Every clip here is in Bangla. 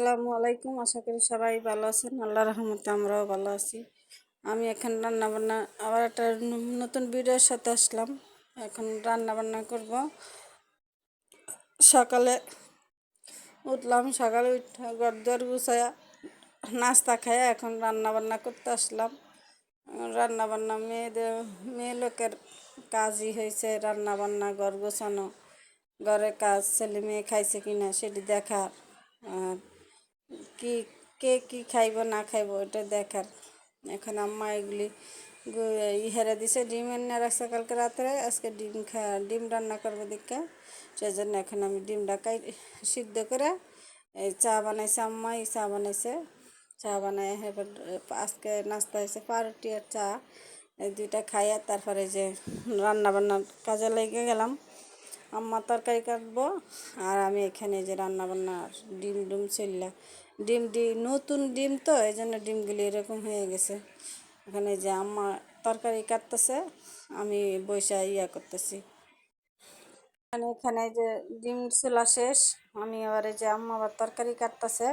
আসসালামু আলাইকুম। আশা করি সবাই ভালো আছেন। আল্লাহ রহমতে আমরাও ভালো আছি। আমি এখন রান্না বান্না আবার একটা নতুন ভিডিওর সাথে আসলাম। এখন রান্না বান্না করব। সকালে উঠলাম। সকালে উঠে ঘর গুছায়া নাস্তা খাইয়া এখন রান্না বান্না করতে আসলাম। রান্না বান্না মেয়েদের মেয়ে লোকের কাজই হয়েছে রান্না বান্না ঘর গোছানো। ঘরের কাজ ছেলে মেয়ে খাইছে কিনা সেটি দেখা আর কি, কে কি খাইব, না খাইব এটা দেখার। এখন আম্মা এগুলি ইহারা দিছে, ডিম এনে রাখছে কালকে রাত্রে, আজকে ডিম খা, ডিম রান্না করব দিকে সেই জন্য এখন আমি ডিমটা কাই, সিদ্ধ করে এই চা বানাইছে আম্মা এই চা বানাইছে। চা বানাই এবার, আজকে নাস্তা হয়েছে পাউরুটি আর চা। এই দুইটা খাইয়া তারপরে যে রান্না বান্নার কাজে লেগে গেলাম। আম্মা তরকারি কাটবো, আর আমি এখানে যে রান্না বান্না ডিম ডুম চললা ডিম ডি নতুন ডিম তো এই জন্য ডিমগুলি এরকম হয়ে গেছে। এখানে যে আম্মা তরকারি কাটতেছে, আমি বৈশা ইয়া করতেছি। এখানে এখানে যে ডিম চুলা শেষ, আমি এবার এই যে আম্মা আবার তরকারি কাটতেছে।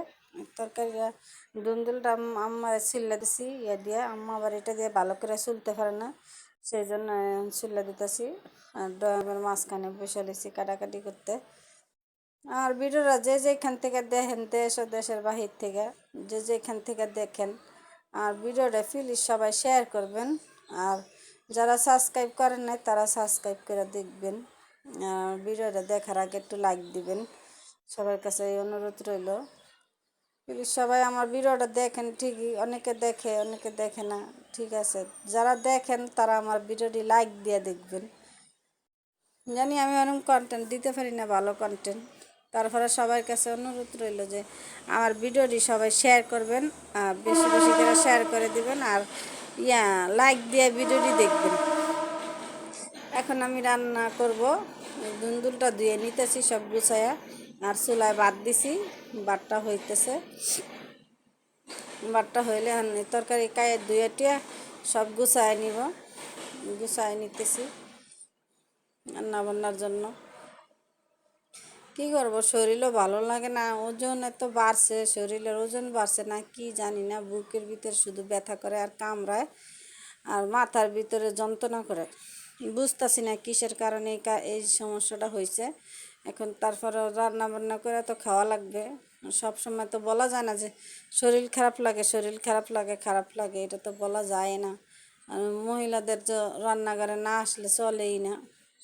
তরকারিটা দুন্দুলটা আম্মা চিল্লা দিছি, ইয়া দিয়ে। আম্মা আবার এটা দিয়ে ভালো করে চুলতে পারে না সেই জন্য চিল্লা দিতেছি। আর ডয়ামের মাঝখানে বসে দিছি কাটাকাটি করতে। আর ভিডিওরা যে যেখান থেকে দেখেন দেশ ও দেশের বাহির থেকে, যে যেখান থেকে দেখেন, আর ভিডিওটা প্লিজ সবাই শেয়ার করবেন। আর যারা সাবস্ক্রাইব করেন নাই, তারা সাবস্ক্রাইব করে দেখবেন। আর ভিডিওটা দেখার আগে একটু লাইক দিবেন। সবার কাছে এই অনুরোধ রইল। প্লিজ সবাই আমার ভিডিওটা দেখেন, ঠিকই অনেকে দেখে অনেকে দেখে না, ঠিক আছে। যারা দেখেন, তারা আমার ভিডিওটি লাইক দিয়ে দেখবেন। জানি আমি ওরকম কন্টেন্ট দিতে পারি না, ভালো কন্টেন্ট তারপরে সবার কাছে অনুরোধ রইল যে আমার ভিডিওটি সবাই শেয়ার করবেন বেশি বেশি করে শেয়ার করে দিবেন আর, ইয়া লাইক দিয়ে ভিডিওটি দেখবেন। এখন আমি রান্না করব। দুন্দুলটা ধুয়ে নিতেছি, সব গুছায়া। আর চুলায় বাদ দিছি বাটটা হইতেছে। বাটটা হইলে তরকারি কায়ে ধুয়ে টুয়ে সব গুছায় নিব। গুছায় নিতেছি রান্না বান্নার জন্য। কি করব? শরীরও ভালো লাগে না, ওজন এত বাড়ছে, শরীরের ওজন বাড়ছে না, কি জানি না, বুকের ভিতরে শুধু ব্যথা করে আর কামড়ায় আর মাথার ভিতরে যন্ত্রণা করে। বুঝতেছি না কিসের কারণে এই সমস্যাটা হয়েছে। এখন তারপরে রান্না বান্না করে তো খাওয়া লাগবে। সব সময় তো বলা যায় না যে শরীর খারাপ লাগে, শরীর খারাপ লাগে খারাপ লাগে, এটা তো বলা যায় না। মহিলাদের যে রান্নাঘরে না আসলে চলেই না।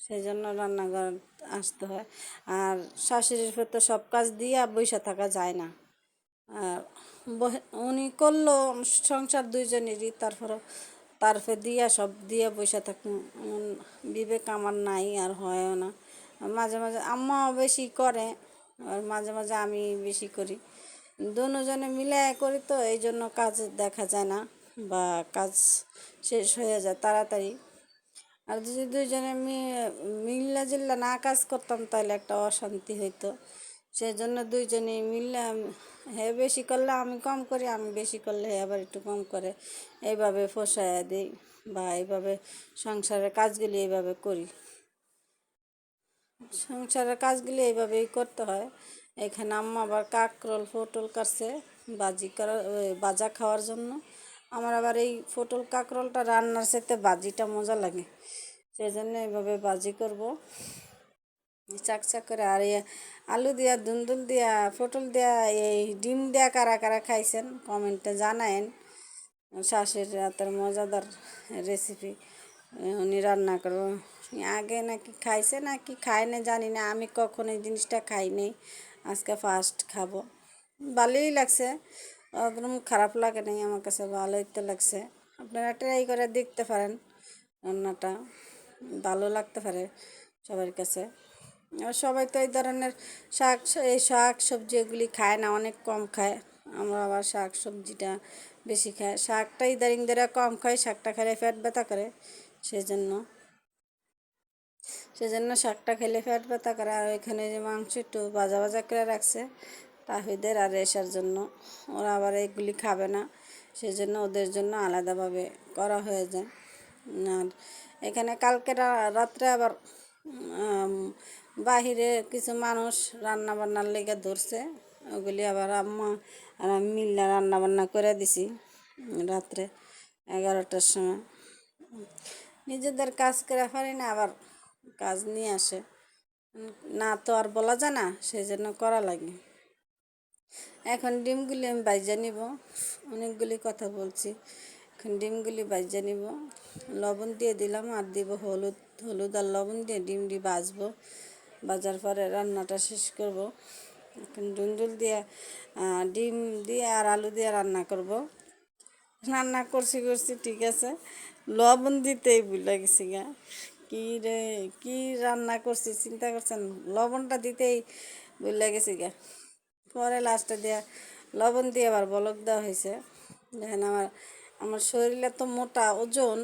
সেই জন্য রান্নাঘর আসতে হয়। আর শাশুড়ির তো সব কাজ দিয়ে বসে থাকা যায় না। আর উনি করল সংসার দুইজনেরই তারপরে তারপরে দিয়া সব দিয়ে থাকুন উম, বিবেক আমার নাই আর হয়ও না। মাঝে মাঝে আম্মাও বেশি করে আর মাঝে মাঝে আমি বেশি করি। দুজনে মিলে করি তো এই জন্য কাজ দেখা যায় না বা কাজ শেষ হয়ে যায় তাড়াতাড়ি। আর যদি দুইজনে মিল্লা জিল্লা না কাজ করতাম তাহলে একটা অশান্তি হইতো। সেই জন্য দুইজনে মিললে হে বেশি করলে আমি কম করি, আমি বেশি করলে হে আবার একটু কম করে। এইভাবে পোষায় দিই বা এইভাবে সংসারের কাজগুলি এইভাবে করি। সংসারের কাজগুলি এইভাবেই করতে হয়। এখানে আম্মা আবার কাকরোল, পটল কাটছে বাজি করা, ওই বাজা খাওয়ার জন্য। আমার আবার এই পটল কাকরোলটা রান্নার সাথে বাজিটা মজা লাগে। সেই জন্য এইভাবে বাজি করব। চাকচাক করে আর আলু দিয়া, দুন্দুল দিয়া, পটল দিয়া, এই ডিম দিয়া কারা কারা খাইছেন কমেন্টে জানায়েন। শাশুড়ি রাতের মজাদার রেসিপি উনি রান্না করব। আগে নাকি খাইছে নাকি খায় না জানি না, আমি কখন এই জিনিসটা খাই আজকে ফার্স্ট খাব। ভালোই লাগছে। একদম খারাপ লাগে নাই আমার কাছে, ভালোই তো লাগছে। আপনারা ট্রাই করে দেখতে পারেন রান্নাটা, ভালো লাগতে পারে সবার কাছে। আর সবাই তো এই ধরনের শাক, এই শাক সবজি এগুলি খায় না, অনেক কম খায়। আমরা আবার শাক সবজিটা বেশি খাই শাকটা ইদারিং ধরে কম খায়, শাকটা খেলে ফ্যাট ব্যথা করে সেই জন্য সেজন্য শাকটা খেলে ফ্যাট ব্যথা করে, আর ওইখানে যে মাংস একটু ভাজা ভাজা করে রাখছে তাহিদের আর এসার জন্য। ওরা আবার এগুলি খাবে না, সেজন্য ওদের জন্য আলাদাভাবে করা হয়ে যায় আর এখানে কালকে রাত্রে আবার বাহিরে কিছু মানুষ রান্না বান্নার লেগে ধরছে। ওগুলি আবার আম্মা আর আমি মিল্লা রান্না বান্না করে দিছি রাত্রে এগারোটার সময়। নিজেদের কাজ করে পারি না, আবার কাজ নিয়ে আসে। না তো আর বলা যায় না সেই জন্য করা লাগে। এখন ডিমগুলি আমি বাইজা নিব। অনেকগুলি কথা বলছি। এখন ডিমগুলি বাইজা নিব। লবণ দিয়ে দিলাম আর দিব হলুদ। হলুদ আর লবণ দিয়ে ডিম ডিমটি বাজবো বাজার পরে রান্নাটা শেষ করব। এখন ডুন্ডুল দিয়ে ডিম দিয়ে আর আলু দিয়ে রান্না করব। রান্না করছি করছি, ঠিক আছে। লবণ দিতেই ভুলে গেছি গা। কি রে, কি রান্না করছি, চিন্তা করছেন? লবণটা দিতেই ভুলে গেছি গা। পরে লাস্টে দিয়ে লবণ দিয়ে আবার বলক দেওয়া হয়েছে। দেখেন আমার আমার শরীরে তো মোটা ওজন,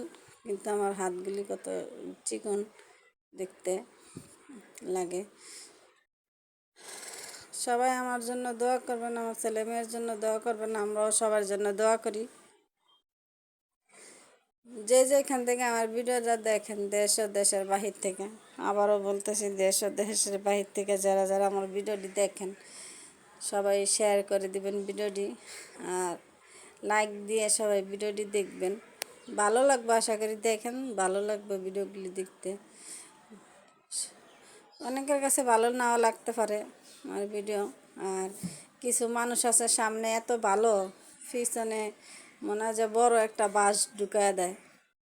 কিন্তু আমার হাতগুলি কত চিকন দেখতে লাগে। সবাই আমার জন্য দোয়া করবেন, আমার ছেলে মেয়ের জন্য দোয়া করবেন, আমরাও সবার জন্য দোয়া করি। যে যেখান থেকে আমার ভিডিওটা দেখেন, দেশ ও দেশের বাহির থেকে, আবারও বলতেছি, দেশ ও দেশের বাহির থেকে যারা যারা আমার ভিডিওটি দেখেন সবাই শেয়ার করে দিবেন ভিডিওটি আর লাইক দিয়ে সবাই ভিডিওটি দেখবেন। ভালো লাগবে আশা করি দেখেন, ভালো লাগবে ভিডিওগুলি দেখতে। অনেকের কাছে ভালো নাও লাগতে পারে আমার ভিডিও। আর কিছু মানুষ আছে সামনে এত ভালো, পিছনে মনে হয় যে বড় একটা বাঁশ ঢুকায় দেয়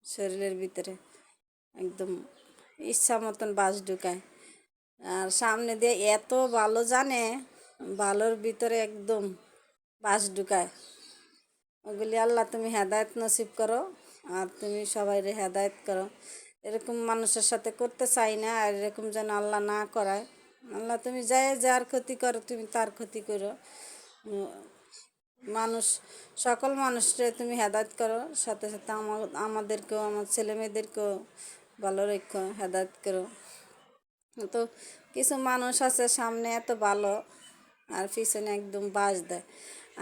শরীরের ভিতরে। একদম ইচ্ছা মতন বাঁশ ঢুকায়। আর সামনে দিয়ে এত ভালো জানে ভালোর ভিতরে একদম বাঁশ ঢুকায়। ওগুলি আল্লাহ তুমি হেদায়ত নসিব করো আর তুমি সবাইরে হেদায়ত করো। এরকম মানুষের সাথে করতে চাই না আর এরকম যেন আল্লাহ না করায়। আল্লাহ তুমি যাই যার ক্ষতি করো তুমি তার ক্ষতি করো। মানুষ, সকল মানুষরে তুমি হেদায়ত করো, সাথে সাথে আমাদেরকেও, আমার ছেলে মেয়েদেরকেও ভালো রেখো, হেদায়ত করো। তো কিছু মানুষ আছে সামনে এত ভালো আর পিছনে একদম বাস দেয়।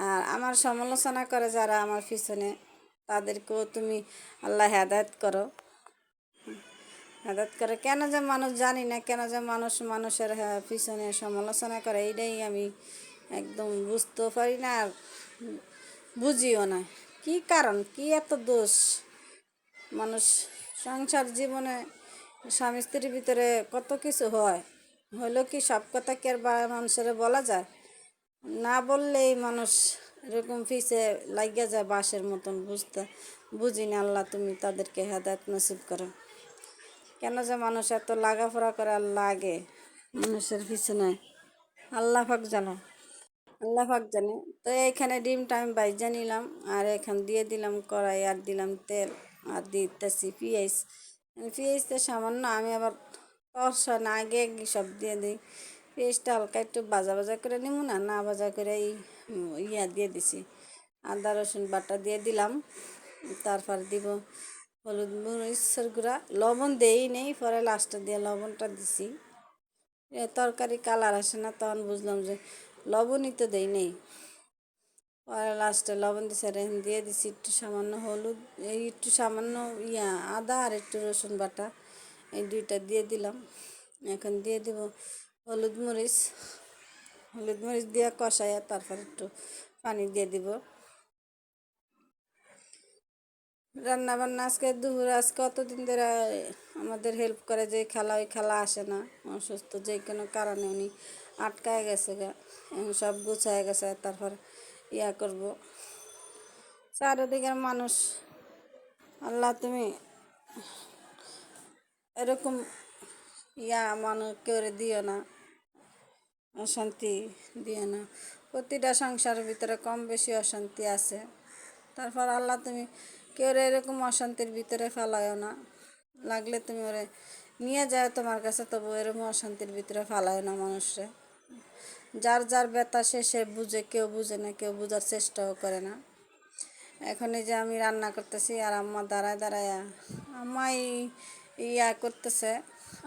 আর আমার সমালোচনা করে যারা আমার পিছনে, তাদেরকেও তুমি আল্লাহ হেদায়ত করো। হেদায়ত করে কেন যে মানুষ জানি না, কেন যে মানুষ মানুষের পিছনে সমালোচনা করে, এইটাই আমি একদম বুঝতেও পারি না আর বুঝিও না। কি কারণ? কি এত দোষ? মানুষ সংসার জীবনে স্বামী স্ত্রীর ভিতরে কত কিছু হয়? হইল কি সব কথা কি আর মানুষের বলা যায়? না বললেই মানুষ এরকম পিছে লাগিয়া যায় বাঁশের মতন, বুঝতে বুঝি না আল্লাহ তুমি তাদেরকে হেদায়ত নসিব করো। কেন যে মানুষ এত লাগাফড়া করে আর লাগে মানুষের পিছনে আল্লাহ পাক জানো, আল্লাহ পাক জানে। তো এখানে ডিমটা আমি বাইজা নিলাম আর এখান দিয়ে দিলাম কড়াই, আর দিলাম তেল, আর দিতেছি পেঁয়াজ। পেঁয়াজটা সামান্য আমি আবার কষা না আগে সব দিয়ে দিই। পেঁয়াজটা হালকা একটু ভাজা ভাজা করে নিব না না ভাজা করে এই ইয়া দিয়ে দিছি। আদা, রসুন বাটা দিয়ে দিলাম। তারপর দিব হলুদ মরিচের গুঁড়া। লবণ দেই নেই, পরে লাস্টে দিয়ে লবণটা দিছি। তরকারি কালার আসে না, তখন বুঝলাম যে লবণই তো দেই নেই। পরে লাস্টে লবণ দিছে রেন দিয়ে দিছি একটু সামান্য হলুদ একটু সামান্য ইয়া, আদা আর একটু রসুন বাটা। এই দুইটা দিয়ে দিলাম। এখন দিয়ে দিব হলুদ মরিচ। হলুদ মরিচ দিয়ে কষাইয়া তারপর একটু পানি দিয়ে দিব। রান্না বান্না আজকে, দুপুর আজকে অতদিন ধরে আমাদের হেল্প করে যে খেলা, ওই খেলা আসে না। অসুস্থ যে কোনো কারণে উনি আটকায় গেছে গা। সব গুছায় গেছে, তারপর ইয়া করব। চারিদিকের মানুষ, আল্লাহ তুমি এরকম ইয়া মানুষ করে দিও না, অশান্তি দিও না। প্রতিটা সংসারের ভিতরে কম বেশি অশান্তি আছে। তারপর আল্লাহ তুমি কেউ এরকম অশান্তির ভিতরে ফেলায়ও না। লাগলে তুমি ওরে নিয়ে যায় তোমার কাছে, তবু এরকম অশান্তির ভিতরে ফেলায় না মানুষরে। যার যার ব্যথা সে সে বুঝে, কেউ বুঝে না, কেউ বোঝার চেষ্টাও করে না। এখন এই যে আমি রান্না করতেছি আর আম্মা দাঁড়ায় দাঁড়ায়। আম্মাই ইয়া করতেছে,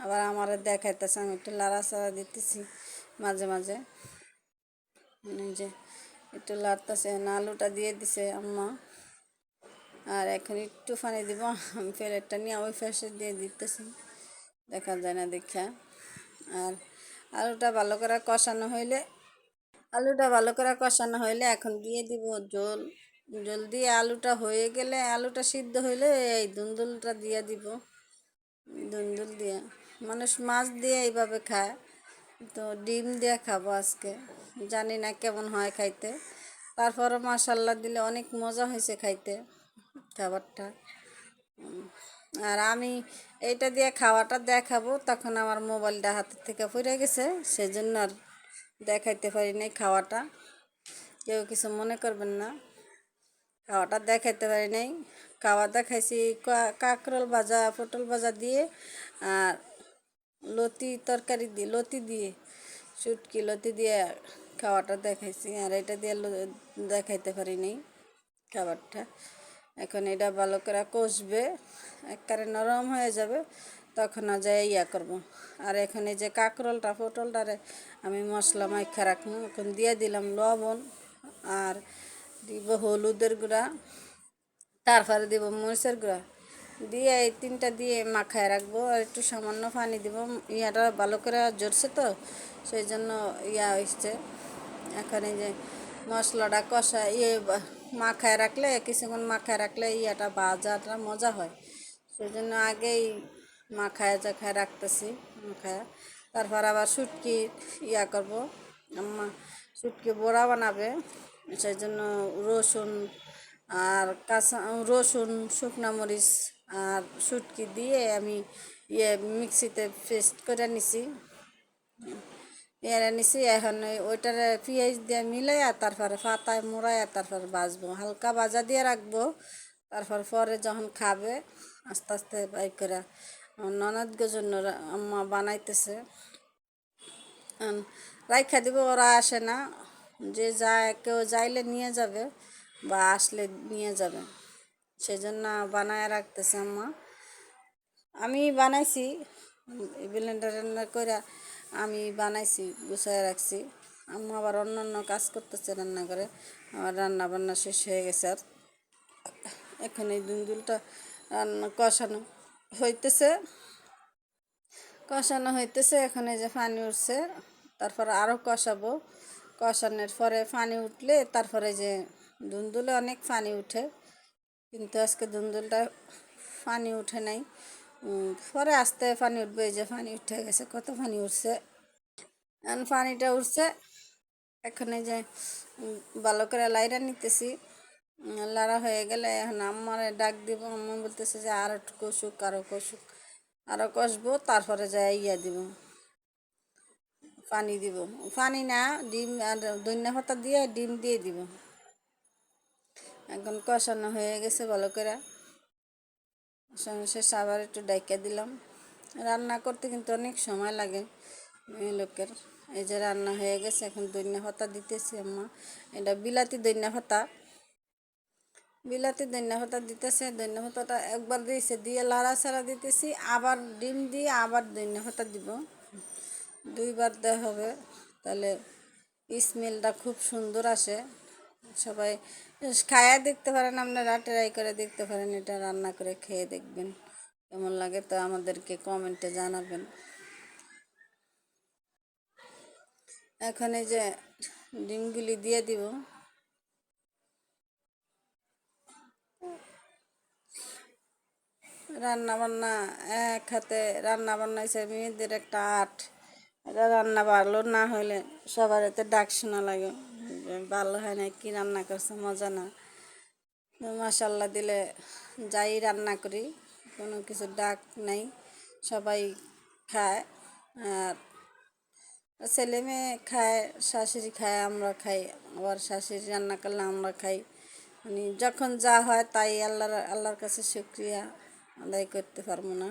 আবার আমার দেখাইতেছে, আমি একটু লাড়াচাড়া দিতেছি মাঝে মাঝে। এই যে একটু লাড়তেছে আলুটা দিয়ে দিছে আম্মা। আর এখন একটু পানি দিব, আমি প্লেটটা নিয়ে ওই ফ্যাসে দিয়ে দিতেছি। দেখা যায় না, দেখা। আর আলুটা ভালো করে কষানো হইলে, আলুটা ভালো করে কষানো হইলে এখন দিয়ে দিব জল। জল দিয়ে আলুটা হয়ে গেলে, আলুটা সিদ্ধ হইলে এই দুন্দুলটা দিয়ে দিব। দুন্দুল দিয়ে। মানুষ মাছ দিয়ে এইভাবে খায়। তো ডিম দিয়ে খাব আজকে। জানি না কেমন হয় খাইতে। তারপরে মশাল্লা দিলে অনেক মজা হয়েছে খাইতে খাবারটা। আর আমি এইটা দিয়ে খাওয়াটা দেখাবো। তখন আমার মোবাইলটা হাতের থেকে পড়ে গেছে। সেজন্য আর দেখাইতে পারি নাই খাওয়াটা। কেউ কিছু মনে করবেন না। খাওয়াটা দেখাইতে পারি নাই। খাওয়া দেখাইছি, কা- কাঁকরোল ভাজা, পটল ভাজা দিয়ে আর লতি তরকারি দিয়ে, লতি দিয়ে শুটকি লতি দিয়ে খাওয়াটা দেখাইছি আর এটা দিয়ে দেখাইতে পারি নাই খাবারটা। এখন এটা ভালো করে কষবে একবারে নরম হয়ে যাবে, তখন যাই ইয়া করব। আর এখন এই যে কাঁকরোলটা, পটলটারে আমি মশলা মাইখা রাখব, এখন দিয়ে দিলাম লবণ আর দিব হলুদের গুঁড়া। তারপরে দিব মরিচের গুঁড়া। দিয়ে এই তিনটা দিয়ে মাখায় রাখব। আর একটু সামান্য পানি দিব। ইয়াটা ভালো করে জড়ছে তো সেই জন্য ইয়া হয়েছে এখন যে মশলাটা কষা ইয়ে মাখায় রাখলে, কিছুক্ষণ মাখায় রাখলে ইয়াটা ভাজাটা মজা হয়। সেই জন্য আগেই মাখায় জাখায় রাখতেছি, মাখায়। তারপর আবার শুটকি ইয়া করব। শুটকি বড়া বানাবে। সেই জন্য রসুন আর কাঁচা রসুন, শুকনা মরিচ আর শুটকি দিয়ে আমি ইয়ে মিক্সিতে পেস্ট করে নিছি। এরা নিছি, এখন ওইটার পেঁয়াজ দিয়ে মিলাইয়া তারপরে পাতায় মোড়াইয়া তারপরে ভাজবো। হালকা বাজা দিয়ে রাখব, তারপর পরে যখন খাবে, আস্তে আস্তে বাই করে। আমার ননদকে জন্য আম্মা বানাইতেছে। রাইখা দিব, ওরা আসে না। যে যায়, কেউ যাইলে নিয়ে যাবে। বা আসলে নিয়ে যাবে। সেই জন্য বানায় রাখতেছে আম্মা। আমি বানাইছি ব্লেন্ডার রান্না করে আমি বানাইছি, গুছায় রাখছি। আম্মা আবার অন্য অন্য কাজ করতেছে রান্না করে আমার রান্না বান্না শেষ হয়ে গেছে আর। এখন এই দুলটা রান্না কষানো হইতেছে। কষানো হইতেছে, এখন এই যে পানি উঠছে। তারপর আরও কষাবো। কষানোর পরে পানি উঠলে তারপরে যে দুন্দুলে অনেক পানি উঠে, কিন্তু আজকে দুন্দুলটা পানি উঠে নাই। পরে আস্তে পানি উঠবে, এই যে পানি উঠে গেছে, কত পানি উঠছে? এখন পানিটা উঠছে, এখন এই যে ভালো করে লাইরা নিতেছি। লাড়া হয়ে গেলে এখন আমার ডাক দিব, আম্মা বলতেছে যে আরও কষুক আরও কষুক আরও কষবো, তারপরে যাই ইয়া দিব, পানি দিব। পানি না, ডিম আর দৈন্য পাতা দিয়ে ডিম দিয়ে দিব। এখন কষানো হয়ে গেছে ভালো করে। শেষ, আবার একটু ডাইকা দিলাম। রান্না করতে কিন্তু অনেক সময় লাগে মেয়ে লোকের। এই যে রান্না হয়ে গেছে, এখন দৈন্য পাতা দিতেছি আম্মা। এটা বিলাতি দৈন্য পাতা বিলাতি দৈন্য পাতা দিতেছে দৈন্য পাতাটা একবার দিয়েছে, দিয়ে লাড়া ছাড়া দিতেছি, আবার ডিম দিয়ে আবার দৈন্য পাতা দিব। দুইবার দেওয়া হবে, তাহলে স্মেলটা খুব সুন্দর আসে। সবাই খায়া দেখতে পারেন, আপনারা ট্রাই করে দেখতে পারেন, এটা রান্না করে খেয়ে দেখবেন। কেমন লাগে তো আমাদেরকে কমেন্টে জানাবেন। এখন এই যে ডিমগুলি দিয়ে দিব। রান্না বান্না এক হাতে রান্না বান্না হয়েছে মেয়েদের একটা আর্ট। এটা রান্না ভালো না হলে সবার এতে ডাক শোনা লাগে। ভালো হয় না, কি রান্না করছে মজা না। মশাল্লা দিলে যাই রান্না করি, কোনো কিছু ডাক নাই, সবাই খায়। আর ছেলে মেয়ে খায়, শাশুড়ি খায়, আমরা খাই, আবার শাশুড়ি রান্না করলে আমরা খাই। মানে যখন যা হয় তাই আল্লাহর আল্লাহর কাছে শুক্রিয়া আদায় করতে পারব না।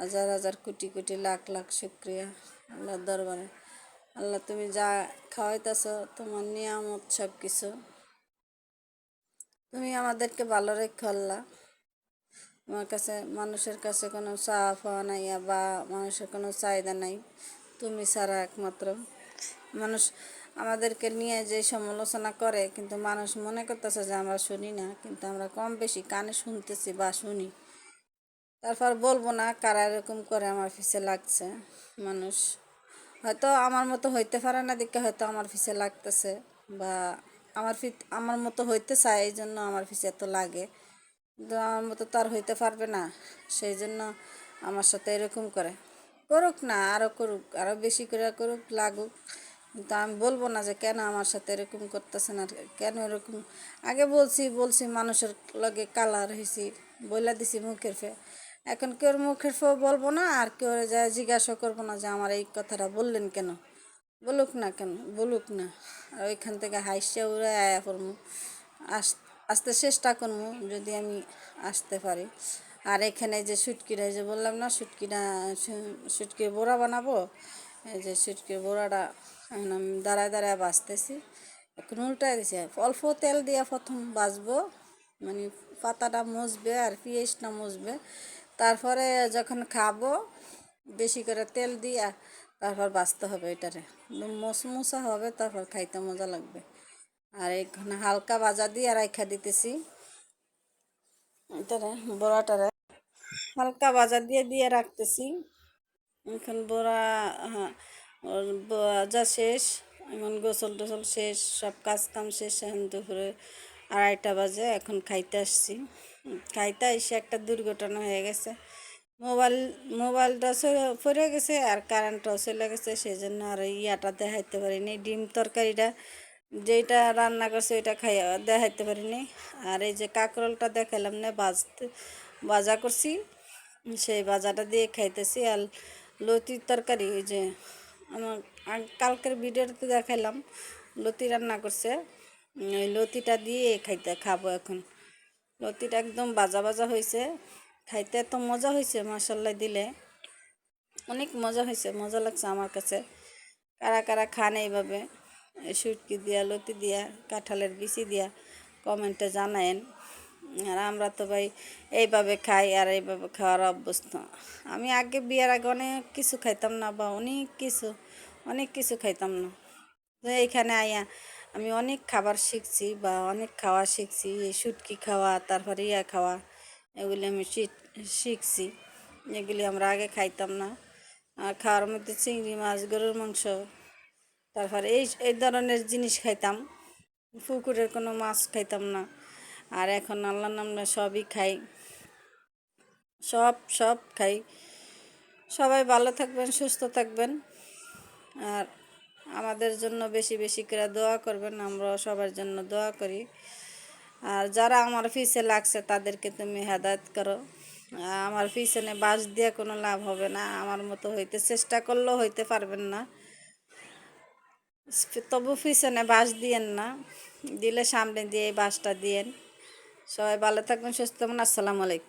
হাজার হাজার কোটি কোটি লাখ লাখ শুক্রিয়া আল্লাহর দরবারে। আল্লাহ তুমি যা খাওয়াইতেছ, তোমার নিয়ামত সব কিছু তুমি আমাদেরকে ভালো রেখো আল্লাহ। আমার কাছে, মানুষের কাছে কোনো চাওয়া পাওয়া নাই বা মানুষের কোনো চাহিদা নাই। তুমি ছাড়া একমাত্র। মানুষ আমাদেরকে নিয়ে যে সমালোচনা করে, কিন্তু মানুষ মনে করতেছে যে আমরা শুনি না, কিন্তু আমরা কম বেশি কানে শুনতেছি বা শুনি। তারপর বলব না কারা এরকম করে আমার পিছে লাগছে। মানুষ হয়তো আমার মতো হইতে পারে না, দেখে হয়তো আমার পিছে লাগতেছে বা আমার ফি আমার মতো হইতে চায়, এই জন্য আমার পিছে এত লাগে। কিন্তু আমার মতো তো আর হইতে পারবে না, সেই জন্য আমার সাথে এরকম করে। করুক না আরও করুক আরও বেশি করে করুক, লাগুক। কিন্তু আমি বলব না যে কেন আমার সাথে এরকম করতেছে না কেন এরকম। আগে বলছি বলছি মানুষের লগে কালার হয়েছি বইলা দিছি মুখের ফে এখন কেউ মুখের ফেও বলব না? আর কেউ যায় জিজ্ঞাসা করব না যে আমার এই কথাটা বললেন কেন? বলুক না কেন? বলুক না। আর ওইখান থেকে হাইসে উড়ে আয়া করব আস, আসতে চেষ্টা করব যদি আমি আসতে পারি। আর এখানে যে সুটকিটা যে বললাম না, সুটকিটা সুটকির বড়া বানাবো? এই যে সুটকির বড়াটা দাঁড়ায় দাঁড়ায় বাঁচতেছি। এখন উল্টায় দিছি। অল্প তেল দিয়ে প্রথম বাজবো মানে পাতাটা মুছবে আর পেঁয়াজটা মুছবে তারপরে যখন খাব, বেশি করে তেল দিয়া তারপর বাঁচতে হবে এটারে মশমুসা হবে, তারপর খাইতে মজা লাগবে। আর এখানে হালকা ভাজা দিয়ে রাইখা দিতেছি। এটারে বড়াটারে। হালকা ভাজা দিয়ে দিয়ে রাখতেছি। এখন বড়া হ্যাঁ ওর ভাজা শেষ। এখন গোসল টোসল শেষ, সব কাজ কাম শেষ। এখন দুপুরে আড়াইটা বাজে, এখন খাইতে আসছি। খাইতে এসে একটা দুর্ঘটনা হয়ে গেছে। মোবাইল, মোবাইলটা পড়ে গেছে আর কারেন্টটাও চলে গেছে সেই জন্য আর ইয়াটা দেখাইতে পারিনি। ডিম তরকারিটা যেটা রান্না করছে ওইটা খাইয়া দেখাইতে পারিনি। আর এই যে কাঁকরোলটা দেখালাম না, বাজতে বাজা করছি, সেই বাজাটা দিয়ে খাইতেছি। আর লতির তরকারি ওই যে, আমার কালকের ভিডিওতে দেখাইলাম, লতি রান্না করছে। ওই লতিটা দিয়ে খাইতে, খাব এখন। লতিটা একদম বাজা বাজা হয়েছে। খাইতে এত মজা হয়েছে মশাল্লা দিলে। অনেক মজা হয়েছে, মজা লাগছে আমার কাছে। কারা কারা খান এইভাবে সুটকি দিয়া, লতি দিয়া, কাঁঠালের বিচি দিয়া, কমেন্টে জানায়েন। আর আমরা তো ভাই এইভাবে খাই আর এইভাবে খাওয়ার অভ্যস্ত। আমি আগে বিয়ের আগে অনেক কিছু খাইতাম না বা অনেক কিছু অনেক কিছু খাইতাম না। এইখানে আইয়া আমি অনেক খাবার শিখছি বা অনেক খাওয়া শিখছি, এই শুটকি খাওয়া, তারপরে ইয়া খাওয়া, এগুলি আমি শিখ- শিখছি। এগুলি আমরা আগে খাইতাম না। আর খাওয়ার মধ্যে চিংড়ি মাছ, গরুর মাংস, তারপরে এই এই ধরনের জিনিস খাইতাম। পুকুরের কোনো মাছ খাইতাম না। আর এখন আল্লাহ নামে সবই খাই। সব সব খাই। সবাই ভালো থাকবেন, সুস্থ থাকবেন। আর আমাদের জন্য বেশি বেশি করে দোয়া করবেন, আমরা সবার জন্য দোয়া করি। আর যারা আমার পিছে লাগছে, তাদেরকে তুমি হেদায়ত করো। আমার পিছনে বাস দিয়ে কোনো লাভ হবে না, আমার মতো হইতে চেষ্টা করলেও হইতে পারবেন না। তবু পিছনে বাস দিয়েন না, দিলে সামনে দিয়ে বাসটা দিয়েন। সবাই ভালো থাকবেন, সুস্থ থাকবেন। আসসালামু আলাইকুম।